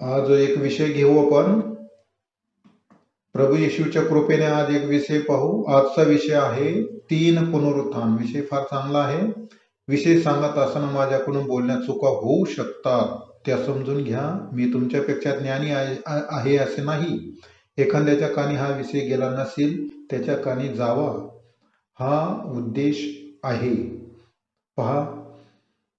आज एक विषय घेऊ आपण. प्रभू येशूच्या कृपेने आज एक विषय पाहू. आजचा विषय आहे तीन पुनरुत्थान. विषय फार चांगला आहे. विषय सांगत असताना माझ्याकडून बोलण्यात चुका होऊ शकतात. त्या समजून घ्या. मी तुमच्यापेक्षा ज्ञानी आहे असे नाही. एखाद्याच्या कानी हा विषय गेला नसेल त्याच्या कानी जावा. हा उद्देश आहे. पहा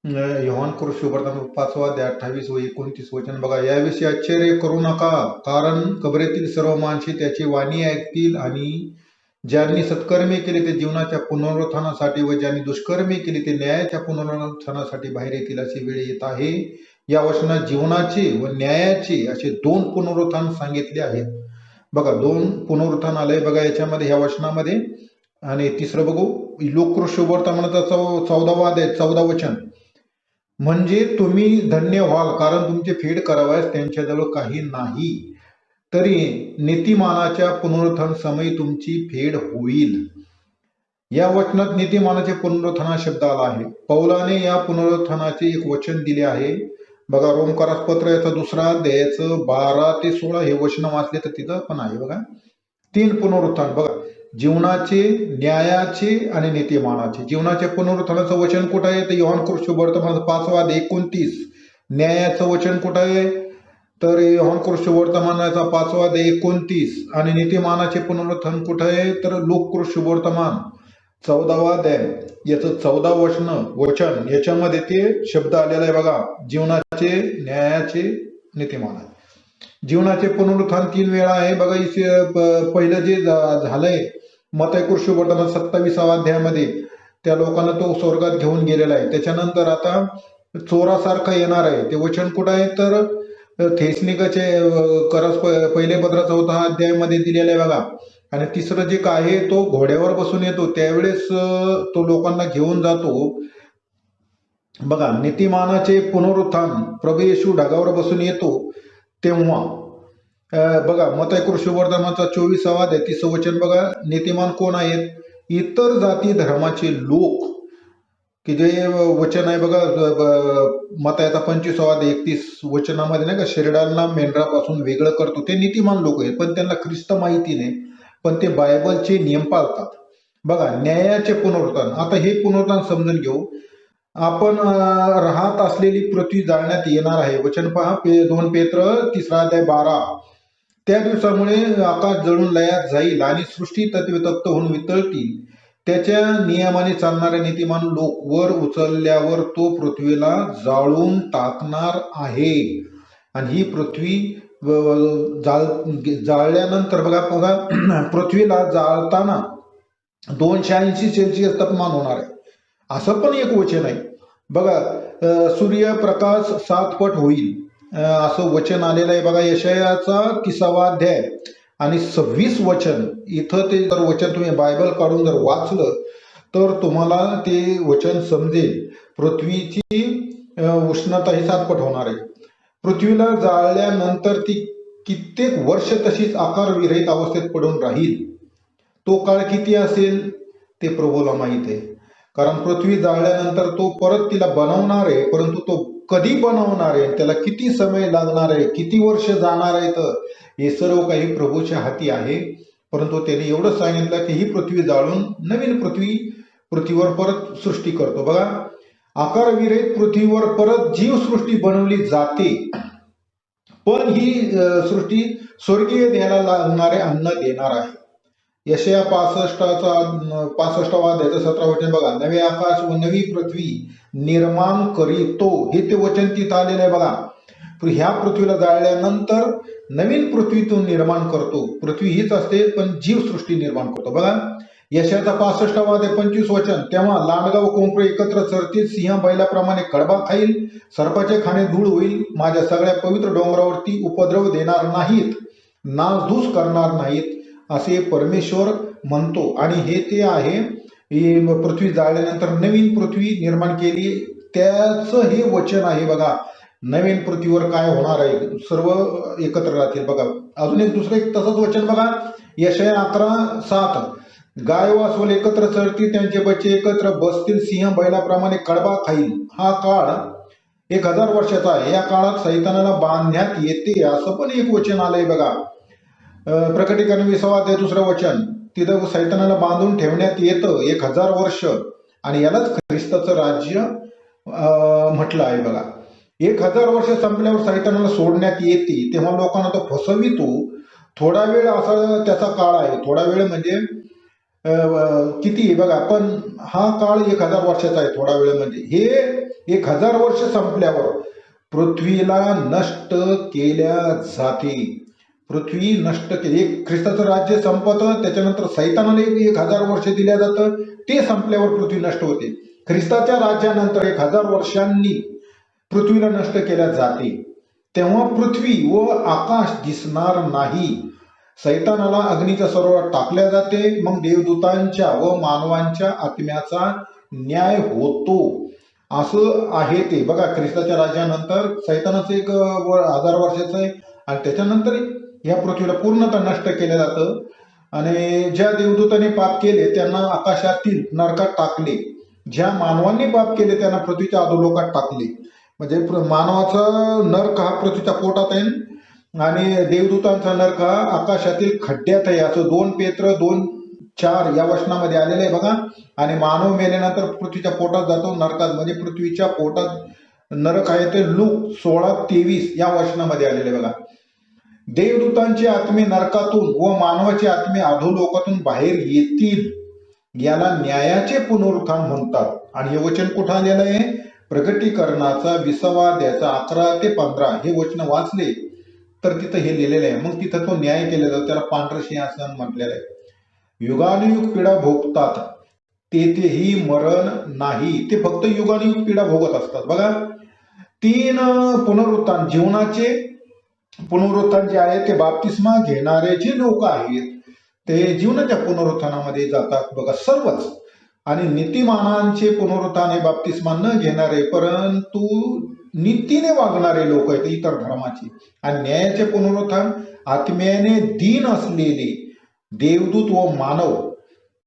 योहान शुभर्तन पाचवा अध्याय अठ्ठावीस व एकोणतीस वचन बघा. याविषयी आश्चर्य करू नका कारण कबरेतील सर्व माणसे त्याची वाणी ऐकतील आणि ज्यांनी सत्कर्मे केले ते जीवनाच्या पुनरुत्थानासाठी व ज्यांनी दुष्कर्मे केले ते न्यायाच्या पुनरुत्थानासाठी बाहेर येतील अशी वेळ येत आहे. या वचनात जीवनाचे व न्यायाचे असे दोन पुनरुत्थान सांगितले आहेत. बघा दोन पुनरुत्थान आलंय बघा याच्यामध्ये ह्या वचनामध्ये. आणि तिसरं बघू लोककृष्ण वर्तमानाचा चौ चौदावा अध्याय चौदा वचन. म्हणजे तुम्ही धन्य व्हाल कारण तुमचे फेड करावयास त्यांच्याजवळ काही नाही. तरी नीतिमानाच्या पुनरुत्थान समयी तुमची फेड होईल. या वचनात नीतिमानाचे पुनरुत्थान शब्द आला आहे. पौलाने या पुनरुत्थानाचे एक वचन दिले आहे. बघा रोमकारास पत्र याचा दुसरा अध्यायाचं बारा ते सोळा हे वचन वाचले तर तिथं पण आहे बघा. तीन पुनरुत्थान. बघा जीवनाचे न्यायाचे आणि नीतिमानाचे. जीवनाच्या पुनरुत्थानाचं वचन कुठं आहे? तर योहान कृष्ण वर्तमान पाचवा एकोणतीस. न्यायाचं वचन कुठं आहे? तर योहान कृष्ण वर्तमानाचा पाचवा दे एकोणतीस. आणि नीतिमानाचे पुनरुत्थान कुठं आहे? तर लोककृष्ण वर्तमान चौदावा द्याय याचं चौदा वचन वचन याच्यामध्ये ते शब्द आलेला आहे बघा. जीवनाचे न्यायाचे नीतिमानाचे. जीवनाचे पुनरुत्थान तीन वेळा आहे. बघा पहिलं जे झालंय मत कृषी वर्धन सत्तावीसावा अध्यायामध्ये त्या लोकांना तो स्वर्गात घेऊन गेलेला आहे. त्याच्यानंतर आता चोरासारखा येणार आहे. ते वचन कुठं आहे? तर थेसनिकाचे अं, करस पहिले पत्र चौथा अध्यायामध्ये दिलेलं आहे बघा. आणि तिसरं जे काय आहे तो घोड्यावर बसून येतो. त्यावेळेस तो लोकांना घेऊन जातो. बघा नीतिमानाचे पुनरुत्थान प्रभू येशू ढगावर बसून येतो. तेव्हा बघा मताय कृषी वर्धमानचा चोवीसावा अध्याय वचन बघा नीतिमान कोण आहेत? इतर जाती धर्माचे लोक. की जे वचन आहे बघा मतायचा पंचवीसावा एकतीस वचनामध्ये नाही का शरीराला मेंढरापासून वेगळं करतो. ते नीतिमान लोक आहेत पण त्यांना ख्रिस्त माहिती नाही. पण ते बायबलचे नियम पाळतात. बघा न्यायाचे पुनरुत्थान. आता हे पुनरुत्थान समजून घेऊ. आपण राहत असलेली पृथ्वी जाळण्यात येणार आहे. वचन पहा पे दोन पेत्र तिसरा अध्याय बारा. त्या दिवसामुळे आकाश जळून लयात जाईल आणि सृष्टी तत्वे तप्त होऊन वितळतील. त्याच्या नियमाने चालणारे नीतिमान लोक वर उचलल्यावर तो पृथ्वीला जाळून टाकणार आहे. आणि ही पृथ्वी जाळ जाळल्यानंतर बघा बघा पृथ्वीला जाळताना दोनशे ऐंशी सेल्सिअस तापमान होणार आहे. असं पण एक वचन आहे. बघा सूर्यप्रकाश सात पट होईल असं वचन आलेलं आहे बघा यशयाचा तिसावा अध्याय. आणि सव्वीस वचन इथं ते जर वचन तुम्ही बायबल काढून जर वाचलं तर तुम्हाला ते वचन समजेल. पृथ्वीची उष्णता ही सातपट होणार आहे. पृथ्वीला जाळल्यानंतर ती कित्येक वर्ष तशीच आकार विरहित अवस्थेत पडून राहील. तो काळ किती असेल? ते प्रभूला माहीत आहे. कारण पृथ्वी जाळल्यानंतर तो परत तिला बनवणार आहे परंतु तो कधी बनवणार आहे त्याला किती समय लागणार आहे किती वर्ष जाणार आहे तर हे सर्व काही प्रभूच्या हाती आहे. परंतु त्याने एवढं सांगितलं की ही पृथ्वी जाळून नवीन पृथ्वी पृथ्वीवर परत सृष्टी करतो. बघा आकारविरहित पृथ्वीवर परत जीवसृष्टी बनवली जाते. पण ही सृष्टी स्वर्गीय द्यायला लागणारे अन्न देणार आहे. यशया पासष्टाचा पासष्टावा अध्यायचं सतरा वचन बघा. नवे आकाश व नवी पृथ्वी निर्माण करीतो. हे ते वचन तिथं आलेलं आहे बघा. ह्या पृथ्वीला जाळल्यानंतर नवीन पृथ्वी तो निर्माण करतो. पृथ्वी हीच असते पण जीवसृष्टी निर्माण करतो. बघा. यशाचा पासष्टावा अध्याय पंचवीस वचन. तेव्हा लांडगा व कोंबडे एकत्र चरतील सिंह बैलाप्रमाणे कडबा खाईल. सर्पाचे खाणे धूळ होईल. माझ्या सगळ्या पवित्र डोंगरावरती उपद्रव देणार नाहीत. नासधूस करणार नाहीत. असे परमेश्वर म्हणतो. आणि हे ते आहे पृथ्वी जाळल्यानंतर नवीन पृथ्वी निर्माण केली. त्याचं हे वचन आहे बघा. नवीन पृथ्वीवर काय होणार आहे? सर्व एकत्र राहतील बघा. अजून एक दुसरं एक तसंच वचन बघा. यशय अकरा सात. गाय वासवल एकत्र चढतील त्यांचे बच्चे एकत्र बसतील सिंह बैलाप्रमाणे कडबा खाईल. हा काळ एक हजार वर्षाचा आहे. या काळात सैतानाला बांधण्यात येते. असं पण एक वचन आलंय बघा. प्रकटीकरण विसावा ते दुसरं वचन. तिथं सैतानाला बांधून ठेवण्यात येतं एक हजार वर्ष. आणि यालाच ख्रिस्ताचं राज्य म्हटलं आहे बघा. एक हजार वर्ष संपल्यावर सैतानाला सोडण्यात येते. तेव्हा लोकांना तो फसवितो. थोडा वेळ असा त्याचा काळ आहे. थोडा वेळ म्हणजे किती बघा. पण हा काळ एक हजार वर्षाचा आहे थोडा वेळ म्हणजे. हे एक हजार वर्ष संपल्यावर पृथ्वीला नष्ट केल्या जाते. पृथ्वी नष्ट केली. एक ख्रिस्ताचं राज्य संपतं त्याच्यानंतर सैतानाने एक हजार वर्ष दिल्या जातं ते संपल्यावर पृथ्वी नष्ट होते. ख्रिस्ताच्या राज्यानंतर एक हजार वर्षांनी पृथ्वीला नष्ट केल्या जाते. तेव्हा पृथ्वी व आकाश दिसणार नाही. सैतानाला अग्नीच्या सरोवरात टाकल्या जाते मग देवदूतांच्या व मानवांच्या आत्म्याचा न्याय होतो. असं आहे ते. बघा ख्रिस्ताच्या राज्यानंतर सैतानाचं एक हजार वर्षाचं आहे. आणि त्याच्यानंतर या पृथ्वीला पूर्णतः नष्ट केलं जातं. आणि ज्या देवदूतांनी पाप केले त्यांना आकाशातील नरकात टाकले. ज्या मानवांनी पाप केले त्यांना पृथ्वीच्या अधोलोकात टाकले. म्हणजे मानवाचा नरक हा पृथ्वीच्या पोटात आहे. आणि देवदूतांचा नरक हा आकाशातील खड्ड्यात आहे. असं दोन पेत्र दोन चार या वचनामध्ये आलेलं आहे बघा. आणि मानव मेल्यानंतर पृथ्वीच्या पोटात जातो नरकात. म्हणजे पृथ्वीच्या पोटात नरक आहे ते लूक सोळा तेवीस या वचनामध्ये आलेले बघा. देवदूतांचे आत्मे नरकातून व मानवाचे आत्मे अधोलोकातून बाहेर येतील याला न्यायाचे पुनरुत्थान म्हणतात. आणि हे वचन कुठं आलेलं आहे? प्रगटीकरणाचा विसावा द्याचा अकरा ते पंधरा हे वचन वाचले तर तिथं हे लिहिलेलं आहे. मग तिथं तो न्याय केला जातो त्याला पांढरं सिंहासन म्हटलेलं आहे. युगानुयुग पिढा भोगतात तेथेही मरण नाही. ते फक्त युगानुयुग पिढा भोगत असतात. बघा तीन पुनरुत्थान जीवनाचे पुनरुत्थान जे आहे ते बाप्तिस्मा घेणारे जे लोक आहेत ते जीवनाच्या पुनरुत्थानामध्ये जातात. बघा सर्वच. आणि नीतिमानांचे पुनरुत्थान हे बाप्तिस्मा न घेणारे परंतु नीतीने वागणारे लोक आहेत इतर धर्माचे. आणि न्यायाचे पुनरुत्थान आत्म्याने दीन असलेले देवदूत व मानव